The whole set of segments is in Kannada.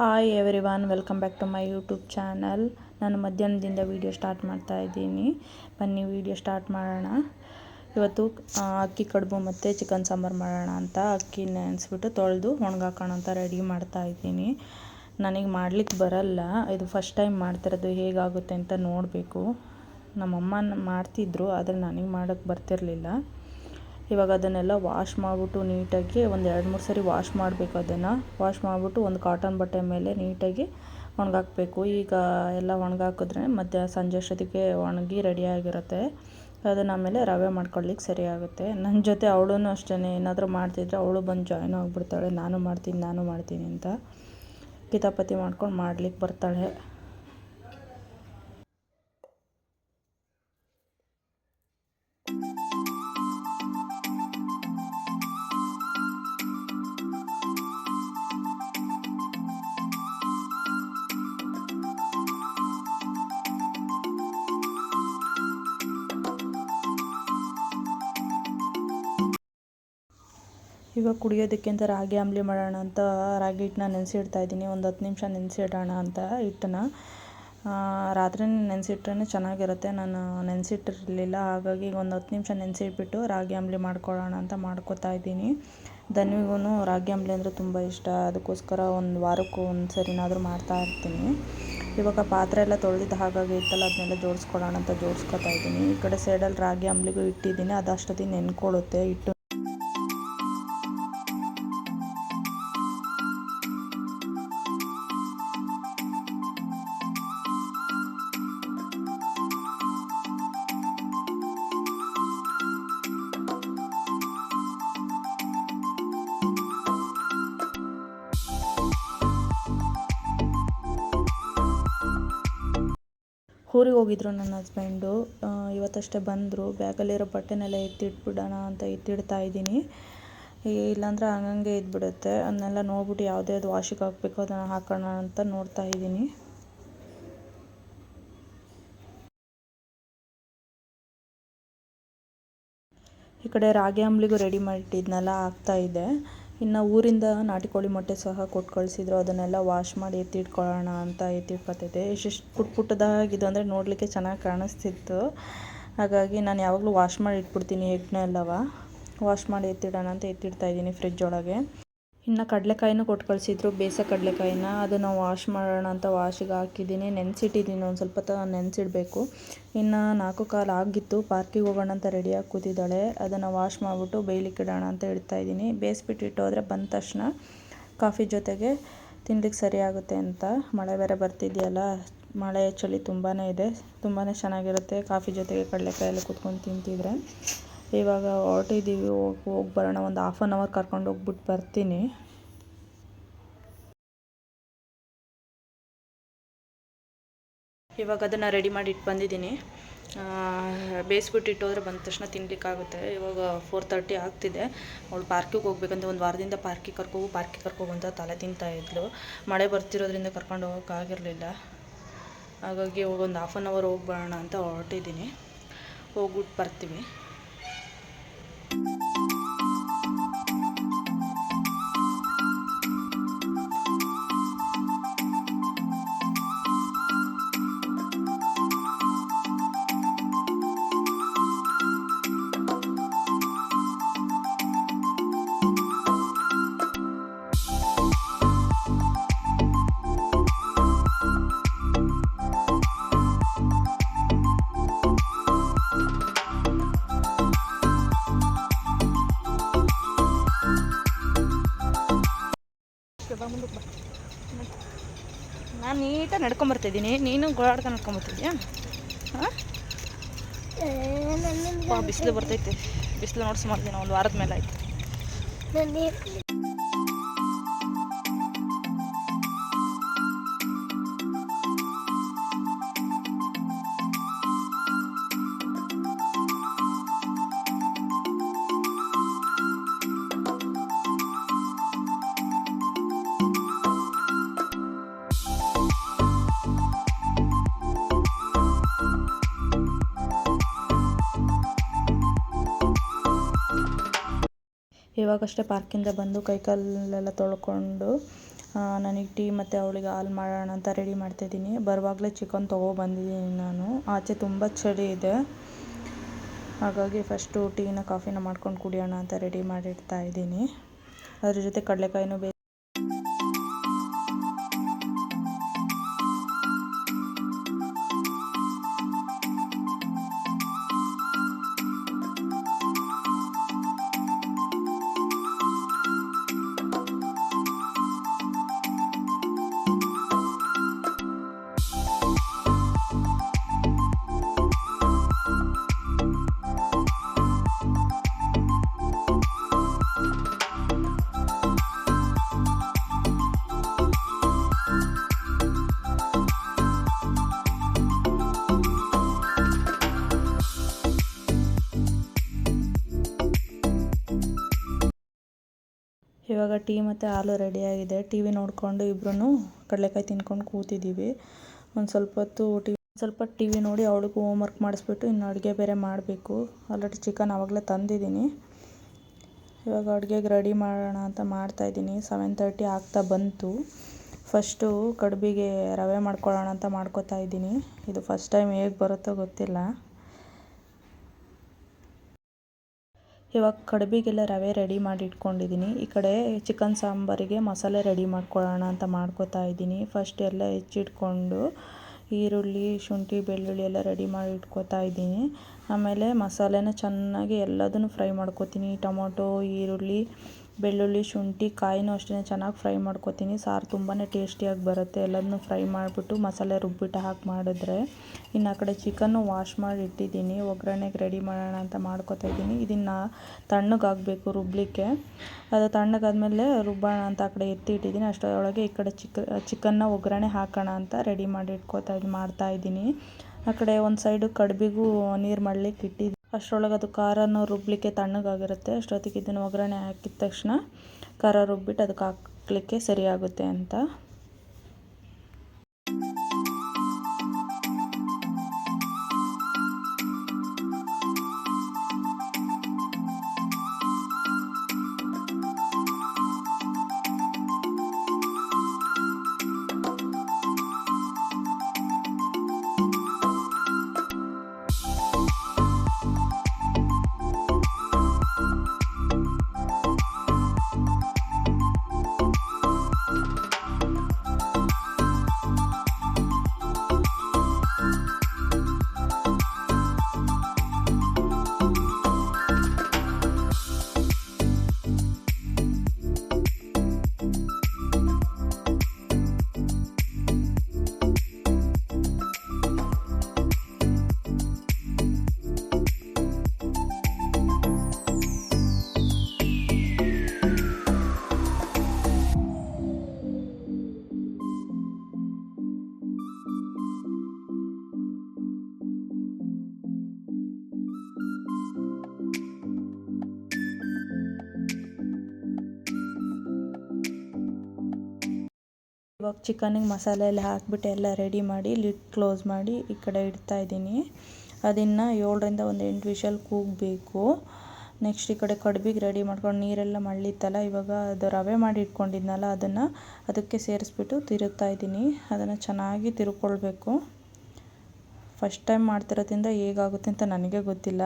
Hi everyone welcome back to my YouTube channel ನಾನು ಮಧ್ಯಾಹ್ನದಿಂದ ವೀಡಿಯೋ ಸ್ಟಾರ್ಟ್ ಮಾಡ್ತಾ ಇದ್ದೀನಿ. ಬನ್ನಿ ವೀಡಿಯೋ ಸ್ಟಾರ್ಟ್ ಮಾಡೋಣ. ಇವತ್ತು ಅಕ್ಕಿ ಕಡುಬು ಮತ್ತು ಚಿಕನ್ ಸಾಂಬಾರು ಮಾಡೋಣ ಅಂತ ಅಕ್ಕಿ ನೆನೆಸ್ಬಿಟ್ಟು ತೊಳೆದು ಒಣಗಾಕೋಣ ಅಂತ ರೆಡಿ ಮಾಡ್ತಾ ಇದ್ದೀನಿ. ನನಗೆ ಮಾಡ್ಲಿಕ್ಕೆ ಬರಲ್ಲ. ಇದು ಫಸ್ಟ್ ಟೈಮ್ ಮಾಡ್ತಿರೋದು ಹೇಗಾಗುತ್ತೆ ಅಂತ ನೋಡಬೇಕು. ನಮ್ಮಮ್ಮ ಮಾಡ್ತಿದ್ರು, ಆದರೆ ನನಗೆ ಮಾಡೋಕ್ಕೆ ಬರ್ತಿರಲಿಲ್ಲ. ಇವಾಗ ಅದನ್ನೆಲ್ಲ ವಾಶ್ ಮಾಡಿಬಿಟ್ಟು ನೀಟಾಗಿ ಒಂದು ಎರಡು, ಮೂರು ಸರಿ ವಾಶ್ ಮಾಡಬೇಕು ಅದನ್ನು. ವಾಶ್ ಮಾಡಿಬಿಟ್ಟು ಒಂದು ಕಾಟನ್ ಬಟ್ಟೆ ಮೇಲೆ ನೀಟಾಗಿ ಒಣಗಾಕಬೇಕು. ಈಗ ಎಲ್ಲ ಒಣಗಾಕಿದ್ರೆ ಮತ್ತೆ ಸಂಜೆ ಅಷ್ಟೊತ್ತಿಗೆ ಒಣಗಿ ರೆಡಿಯಾಗಿರುತ್ತೆ ಅದನ್ನು ಆಮೇಲೆ ರವೆ ಮಾಡ್ಕೊಳ್ಳಿಕ್ಕೆ ಸರಿಯಾಗುತ್ತೆ ನನ್ನ ಜೊತೆ ಅವಳು ಅಷ್ಟೇ ಏನಾದರೂ ಮಾಡ್ತಿದ್ರೆ ಅವಳು ಬಂದು ಜಾಯ್ನ್ ಆಗಿಬಿಡ್ತಾಳೆ. ನಾನು ಮಾಡ್ತೀನಿ ನಾನು ಮಾಡ್ತೀನಿ ಅಂತ. ಕಿತಾಪತಿ ಮಾಡ್ಕೊಂಡು ಮಾಡ್ಲಿಕ್ಕೆ ಬರ್ತಾಳೆ. ಇವಾಗ ಕುಡಿಯೋದಕ್ಕೆ ಅಂತ ರಾಗಿ ಅಂಬಲಿ ಮಾಡೋಣ ಅಂತ ರಾಗಿ ಹಿಟ್ಟನ್ನ ನೆನೆಸಿಡ್ತಾ ಇದ್ದೀನಿ. ಒಂದು ಹತ್ತು ನಿಮಿಷ ನೆನೆಸಿಡೋಣ ಅಂತ ಹಿಟ್ಟನ್ನ. ರಾತ್ರಿ ನೆನೆಸಿಟ್ರೇ ಚೆನ್ನಾಗಿರುತ್ತೆ. ನಾನು ನೆನೆಸಿಟ್ಟಿರಲಿಲ್ಲ. ಹಾಗಾಗಿ ಈಗ ಒಂದು ಹತ್ತು ನಿಮಿಷ ನೆನೆಸಿಟ್ಬಿಟ್ಟು ರಾಗಿ ಅಂಬಲಿ ಮಾಡ್ಕೊಳ್ಳೋಣ ಅಂತ ಮಾಡ್ಕೊತಾ ಇದ್ದೀನಿ. ಧನ್ವಿಗೂ ರಾಗಿ ಅಂಬಲಿ ಅಂದರೆ ತುಂಬ ಇಷ್ಟ. ಅದಕ್ಕೋಸ್ಕರ ಒಂದು ವಾರಕ್ಕೂ ಒಂದು ಸರಿನಾದರೂ ಮಾಡ್ತಾ ಇರ್ತೀನಿ. ಇವಾಗ ಪಾತ್ರೆ ಎಲ್ಲ ತೊಳೆದಿದ್ದು ಹಾಗಾಗಿ ಇತ್ತಲ್ಲ ಅದನ್ನೆಲ್ಲ ಜೋಡಿಸ್ಕೊಳ್ಳೋಣ ಅಂತ ಜೋಡಿಸ್ಕೊತಾ ಇದ್ದೀನಿ. ಈ ಕಡೆ ಸೈಡಲ್ಲಿ ರಾಗಿ ಅಂಬಲಿಗೂ ಇಟ್ಟಿದ್ದೀನಿ. ಅದಷ್ಟೊತ್ತಿಗೆ ನೆನ್ಕೊಳ್ಳುತ್ತೆ. ಹಿಟ್ಟು ಊರಿಗೆ ಹೋಗಿದ್ರು ನನ್ನ ಹಸ್ಬೆಂಡು ಇವತ್ತಷ್ಟೇ ಬಂದರು. ಬ್ಯಾಗಲ್ಲಿರೋ ಬಟ್ಟೆನೆಲ್ಲ ಎತ್ತಿಟ್ಬಿಡೋಣ ಅಂತ ಎತ್ತಿಡ್ತಾ ಇದ್ದೀನಿ. ಇಲ್ಲಾಂದರೆ ಹಂಗಂಗೆ ಇದ್ಬಿಡುತ್ತೆ. ಅದನ್ನೆಲ್ಲ ನೋಡ್ಬಿಟ್ಟು ಯಾವುದೇ ಅದು ವಾಶಿಗೆ ಹಾಕಬೇಕು, ಅದನ್ನು ಹಾಕೋಣ ಅಂತ ನೋಡ್ತಾ ಇದ್ದೀನಿ. ಈ ಕಡೆ ರಾಗಿ ಅಂಬ್ಲಿಗೂ ರೆಡಿ ಮಾಡಿಟ್ಟಿದ್ನೆಲ್ಲ ಆಗ್ತಾ ಇದೆ ಇನ್ನು ಊರಿಂದ ನಾಟಿ ಕೋಳಿ ಮೊಟ್ಟೆ ಸಹ ಕೊಟ್ಟು ಕಳಿಸಿದ್ರು. ಅದನ್ನೆಲ್ಲ ವಾಶ್ ಮಾಡಿ ಎತ್ತಿಟ್ಕೊಳ್ಳೋಣ ಅಂತ ಎತ್ತಿಟ್ಕೊತಿದ್ದೆ. ಇಷ್ಟಿಷ್ಟು ಪುಟ್ಟ ಪುಟ್ಟದಾಗಿದ್ದು ಅಂದರೆ ನೋಡಲಿಕ್ಕೆ ಚೆನ್ನಾಗಿ ಕಾಣಿಸ್ತಿತ್ತು. ಹಾಗಾಗಿ ನಾನು ಯಾವಾಗಲೂ ವಾಶ್ ಮಾಡಿ ಇಟ್ಬಿಡ್ತೀನಿ ಎಗ್ನೆಲ್ಲವ. ವಾಶ್ ಮಾಡಿ ಎತ್ತಿಡೋಣ ಅಂತ ಎತ್ತಿಡ್ತಾ ಇದ್ದೀನಿ ಫ್ರಿಜ್ ಒಳಗೆ. ಇನ್ನು ಕಡಲೆಕಾಯಿನೂ ಕೊಟ್ಟು ಕಳಿಸಿದ್ರು ಬೇಯಿಸೋ ಕಡಲೆಕಾಯಿನ. ಅದನ್ನು ವಾಶ್ ಮಾಡೋಣ ಅಂತ ವಾಶಿಗೆ ಹಾಕಿದ್ದೀನಿ ನೆನೆಸಿಟ್ಟಿದ್ದೀನಿ ಒಂದು ಸ್ವಲ್ಪ ತ ನೆನೆಸಿಡಬೇಕು. ಇನ್ನು ನಾಲ್ಕು ಕಾಲು ಆಗಿತ್ತು. ಪಾರ್ಕಿಗೆ ಹೋಗೋಣ ಅಂತ ರೆಡಿಯಾಗಿ ಕೂತಿದ್ದಾಳೆ. ಅದನ್ನು ವಾಶ್ ಮಾಡಿಬಿಟ್ಟು ಬೇಯ್ಲಿಕ್ಕೆ ಇಡೋಣ ಅಂತ ಇಡ್ತಾ ಇದ್ದೀನಿ. ಬೇಯಿಸ್ಬಿಟ್ಟು ಇಟ್ಟೋದ್ರೆ ಬಂದ ತಕ್ಷಣ ಕಾಫಿ ಜೊತೆಗೆ ತಿನ್ಲಿಕ್ಕೆ ಸರಿ ಆಗುತ್ತೆ ಅಂತ. ಮಳೆ ಬೇರೆ ಬರ್ತಿದೆಯಲ್ಲ, ಮಳೆ ಚಳಿ ತುಂಬಾ ಇದೆ. ತುಂಬಾ ಚೆನ್ನಾಗಿರುತ್ತೆ. ಕಾಫಿ ಜೊತೆಗೆ ಕಡಲೆಕಾಯಲ್ಲಿ ಕುತ್ಕೊಂಡು ತಿಂತಿದ್ರೆ. ಇವಾಗ ಹೊರಟಿದ್ದೀವಿ ಹೋಗಿ ಹೋಗಿ ಬರೋಣ, ಒಂದು ಹಾಫ್ ಆನ್ ಅವರ್ ಕರ್ಕೊಂಡು ಹೋಗ್ಬಿಟ್ಟು ಬರ್ತೀನಿ. ಇವಾಗ ಅದನ್ನು ರೆಡಿ ಮಾಡಿ ಇಟ್ಟು ಬಂದಿದ್ದೀನಿ. ಬೇಯಿಸ್ಬಿಟ್ಟು ಇಟ್ಟೋದ್ರೆ ಬಂದ ತಕ್ಷಣ ತಿನ್ಲಿಕ್ಕಾಗುತ್ತೆ. ಇವಾಗ ಫೋರ್ ತರ್ಟಿ ಆಗ್ತಿದೆ. ಅವಳು ಪಾರ್ಕಿಗೆ ಹೋಗ್ಬೇಕಂತ ಒಂದು ವಾರದಿಂದ ಪಾರ್ಕಿಗೆ ಕರ್ಕೋಗು ಪಾರ್ಕಿಗೆ ಕರ್ಕೋಗು ತಲೆ ತಿಂತಾ ಇದ್ಲು. ಮಳೆ ಬರ್ತಿರೋದ್ರಿಂದ ಕರ್ಕೊಂಡು ಹೋಗೋಕ್ಕಾಗಿರಲಿಲ್ಲ ಹಾಗಾಗಿ ಒಂದು ಹಾಫ್ ಆನ್ ಅವರ್ ಹೋಗಿ ಬರೋಣ ಅಂತ ಹೊರಟಿದ್ದೀನಿ. ಹೋಗ್ಬಿಟ್ಟು ಬರ್ತೀವಿ. Música ನಡ್ಕೊಂಬರ್ತಿದ್ದೀನಿ ನೀನು ಗೋಳಾಡ್ಕೊಂಡು ನಡ್ಕೊಂಬರ್ತಿದ್ಯಾ ಹಾಂ? ಬಿಸಿಲು ಬರ್ತೈತೆ. ಬಿಸಿಲು ನೋಡ್ಸಿ ಮಾಡ್ತೀನಿ ಒಂದು ವಾರದ ಮೇಲೆ ಆಯ್ತು. ಇವಾಗಷ್ಟೇ ಪಾರ್ಕಿಂದ ಬಂದು ಕೈಕಾಲೆಲ್ಲ ತೊಳ್ಕೊಂಡು ನನಗೆ ಟೀ ಮತ್ತು ಅವಳಿಗೆ ಹಾಲು ಮಾಡೋಣ ಅಂತ ರೆಡಿ ಮಾಡ್ತಾಯಿದ್ದೀನಿ ಬರುವಾಗಲೇ ಚಿಕನ್ ತೊಗೊಬಂದಿದ್ದೀನಿ ನಾನು. ಆಚೆ ತುಂಬ ಚಳಿ ಇದೆ. ಹಾಗಾಗಿ ಫಸ್ಟು ಟೀನ ಕಾಫಿನ ಮಾಡ್ಕೊಂಡು ಕುಡಿಯೋಣ ಅಂತ ರೆಡಿ ಮಾಡಿಡ್ತಾ ಇದ್ದೀನಿ. ಅದ್ರ ಜೊತೆ ಕಡಲೆಕಾಯಿನೂ ಬೇಕು ಇವಾಗ ಟೀ ಮತ್ತು ಹಾಲು ರೆಡಿಯಾಗಿದೆ ಟಿ ವಿ ನೋಡಿಕೊಂಡು ಇಬ್ಬರೂ ಕಡಲೆಕಾಯಿ ತಿನ್ಕೊಂಡು ಕೂತಿದ್ದೀವಿ ಒಂದು ಸ್ವಲ್ಪ ಹೊತ್ತು ಟಿ ಸ್ವಲ್ಪ ಟಿ ವಿ ನೋಡಿ ಅವಳಿಗೂ ವರ್ಕ್ ಮಾಡಿಸ್ಬಿಟ್ಟು ಇನ್ನು ಅಡುಗೆ ಬೇರೆ ಮಾಡಬೇಕು. ಆಲ್ರೆಡಿ ಚಿಕನ್ ಆವಾಗಲೇ ತಂದಿದ್ದೀನಿ. ಇವಾಗ ಅಡುಗೆಗೆ ರೆಡಿ ಮಾಡೋಣ ಅಂತ ಮಾಡ್ತಾಯಿದ್ದೀನಿ ಸೆವೆನ್ ತರ್ಟಿ ಆಗ್ತಾ ಬಂತು. ಫಸ್ಟು ಕಡುಬಿಗೆ ರವೆ ಮಾಡ್ಕೊಳ್ಳೋಣ ಅಂತ ಮಾಡ್ಕೊತಾ ಇದ್ದೀನಿ. ಇದು ಫಸ್ಟ್ ಟೈಮ್ ಹೇಗೆ ಬರುತ್ತೋ ಗೊತ್ತಿಲ್ಲ. ಇವಾಗ ಕಡುಬಿಗೆಲ್ಲ ರವೆ ರೆಡಿ ಮಾಡಿ ಇಟ್ಕೊಂಡಿದ್ದೀನಿ. ಈ ಕಡೆ ಚಿಕನ್ ಸಾಂಬಾರಿಗೆ ಮಸಾಲೆ ರೆಡಿ ಮಾಡ್ಕೊಳ್ಳೋಣ ಅಂತ ಮಾಡ್ಕೋತಾ ಇದ್ದೀನಿ. ಫಸ್ಟ್ ಎಲ್ಲ ಹೆಚ್ಚಿಟ್ಕೊಂಡು ಈರುಳ್ಳಿ, ಶುಂಠಿ, ಬೆಳ್ಳುಳ್ಳಿ ಎಲ್ಲ ರೆಡಿ ಮಾಡಿ ಇಟ್ಕೋತಾ ಇದ್ದೀನಿ. ಆಮೇಲೆ ಮಸಾಲೆನ ಚೆನ್ನಾಗಿ ಎಲ್ಲದನ್ನು ಫ್ರೈ ಮಾಡ್ಕೋತೀನಿ. ಟೊಮೊಟೊ, ಈರುಳ್ಳಿ ಬೆಳ್ಳುಳ್ಳಿ, ಶುಂಠಿ, ಕಾಯಿನೂ ಅಷ್ಟೇ. ಚೆನ್ನಾಗಿ ಫ್ರೈ ಮಾಡ್ಕೊತೀನಿ. ಸಾರು ತುಂಬಾ ಟೇಸ್ಟಿಯಾಗಿ ಬರುತ್ತೆ. ಎಲ್ಲದನ್ನೂ ಫ್ರೈ ಮಾಡಿಬಿಟ್ಟು ಮಸಾಲೆ ರುಬ್ಬಿಟ್ಟು ಹಾಕಿ ಮಾಡಿದ್ರೆ ಇನ್ನು ಆ ಕಡೆ ಚಿಕನ್ನು ವಾಶ್ ಮಾಡಿ ಇಟ್ಟಿದ್ದೀನಿ. ಒಗ್ಗರಣೆಗೆ ರೆಡಿ ಮಾಡೋಣ ಅಂತ ಮಾಡ್ಕೊತಾ ಇದ್ದೀನಿ. ಇದನ್ನು ತಣ್ಣಗಾಗಬೇಕು ರುಬ್ಬಲಿಕ್ಕೆ ಅದು ತಣ್ಣಗಾದ್ಮೇಲೆ ರುಬ್ಬೋಣ ಅಂತ ಆ ಕಡೆ ಎತ್ತಿ ಇಟ್ಟಿದ್ದೀನಿ. ಅಷ್ಟರೊಳಗೆ ಈ ಕಡೆ ಚಿಕ್ಕ ಚಿಕನ್ನ ಒಗ್ಗರಣೆ ಹಾಕೋಣ ಅಂತ ರೆಡಿ ಮಾಡಿ ಇಟ್ಕೋತಾ ಮಾಡ್ತಾ ಇದ್ದೀನಿ. ಆ ಕಡೆ ಒಂದು ಸೈಡು ಕಡ್ಬಿಗೂ ನೀರು ಮಾಡಲಿಕ್ಕೆ ಇಟ್ಟಿದ್ದೀನಿ ಅಷ್ಟರೊಳಗೆ ಅದು ಖಾರನೂ ರುಬ್ಬಲಿಕ್ಕೆ ತಣ್ಣಗಾಗಿರುತ್ತೆ. ಅಷ್ಟೊತ್ತಿಗೆ ಇದನ್ನು ಒಗ್ಗರಣೆ ಹಾಕಿದ ತಕ್ಷಣ ಖಾರ ರುಬ್ಬಿಟ್ಟು ಅದಕ್ಕೆ ಹಾಕ್ಲಿಕ್ಕೆ ಸರಿಯಾಗುತ್ತೆ ಅಂತ. ಇವಾಗ ಚಿಕನಿಗೆ ಮಸಾಲೆ ಎಲ್ಲ ಹಾಕಿಬಿಟ್ಟು ಎಲ್ಲ ರೆಡಿ ಮಾಡಿ ಲಿಡ್ ಕ್ಲೋಸ್ ಮಾಡಿ ಈ ಕಡೆ ಇಡ್ತಾ ಇದ್ದೀನಿ. ಅದನ್ನು ಏಳರಿಂದ ಒಂದು ಎಂಟು ವಿಷಲ್ ಕೂಗಬೇಕು. ನೆಕ್ಸ್ಟ್ ಈ ಕಡೆ ಕಡ್ಬಿಗೆ ರೆಡಿ ಮಾಡ್ಕೊಂಡು ನೀರೆಲ್ಲ ಮಳ್ಳಿತ್ತಲ್ಲ, ಇವಾಗ ಅದು ರವೆ ಮಾಡಿ ಇಟ್ಕೊಂಡಿದ್ನಲ್ಲ, ಅದನ್ನು ಅದಕ್ಕೆ ಸೇರಿಸ್ಬಿಟ್ಟು ತಿರುಗ್ತಾ ಇದ್ದೀನಿ. ಅದನ್ನು ಚೆನ್ನಾಗಿ ತಿರ್ಕೊಳ್ಬೇಕು. ಫಸ್ಟ್ ಟೈಮ್ ಮಾಡ್ತಿರೋದ್ರಿಂದ ಹೇಗಾಗುತ್ತೆ ಅಂತ ನನಗೆ ಗೊತ್ತಿಲ್ಲ.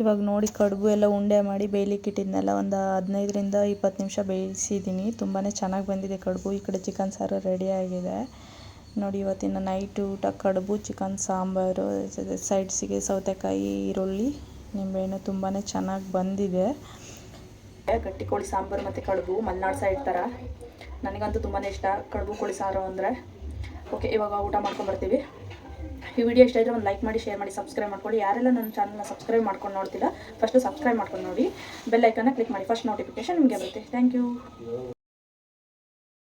ಇವಾಗ ನೋಡಿ ಕಡುಬು ಎಲ್ಲ ಉಂಡೆ ಮಾಡಿ ಬೇಯಲಿಕ್ಕೆ ಇಟ್ಟಿದ್ನಲ್ಲ, ಒಂದು ಹದಿನೈದರಿಂದ ಇಪ್ಪತ್ತು ನಿಮಿಷ ಬೇಯಿಸಿದ್ದೀನಿ. ತುಂಬಾ ಚೆನ್ನಾಗಿ ಬಂದಿದೆ ಕಡುಬು. ಈ ಕಡೆ ಚಿಕನ್ ಸಾರು ರೆಡಿಯಾಗಿದೆ ನೋಡಿ ಇವತ್ತಿನ ನೈಟ್ ಊಟ, ಕಡುಬು, ಚಿಕನ್, ಸಾಂಬಾರು, ಸೈಡ್ಸಿಗೆ ಸೌತೆಕಾಯಿ, ಈರುಳ್ಳಿ, ನಿಂಬೆಹಣ್ಣು ತುಂಬಾ ಚೆನ್ನಾಗಿ ಬಂದಿದೆ. ಗಟ್ಟಿ ಕೋಳಿ ಸಾಂಬಾರು ಮತ್ತು ಕಡುಬು ಮಲೆನಾಡು ಸೈಡ್ ಥರ ನನಗಂತೂ ತುಂಬಾ ಇಷ್ಟ ಕಡುಬು, ಕೋಳಿ ಸಾರು ಅಂದರೆ. ಓಕೆ ಇವಾಗ ಊಟ ಮಾಡ್ಕೊಂಬರ್ತೀವಿ ಈ ವಿಡಿಯೋ ಇಷ್ಟ ಇದ್ದರೆ ಒಂದು ಲೈಕ್ ಮಾಡಿ ಶೇರ್ ಮಾಡಿ ಸಬ್ಸ್ಕ್ರೈಬ್ ಮಾಡ್ಕೊಳ್ಳಿ. ಯಾರೆಲ್ಲ ನನ್ನ ಚಾನಲ್ನ ಸಬ್ಸ್ಕ್ರೈಬ್ ಮಾಡ್ಕೊಂಡು ನೋಡ್ತಿಲ್ಲ ಫಸ್ಟು ಸಬ್ಸ್ಕ್ರೈಬ್ ಮಾಡ್ಕೊಂಡು ನೋಡಿ. ಬೆಲ್ ಐಕನ್ನ ಕ್ಲಿಕ್ ಮಾಡಿ. ಫಸ್ಟ್ ನೋಟಿಫಿಕೇಶನ್ ನಿಮಗೆ ಬರುತ್ತೆ. Thank you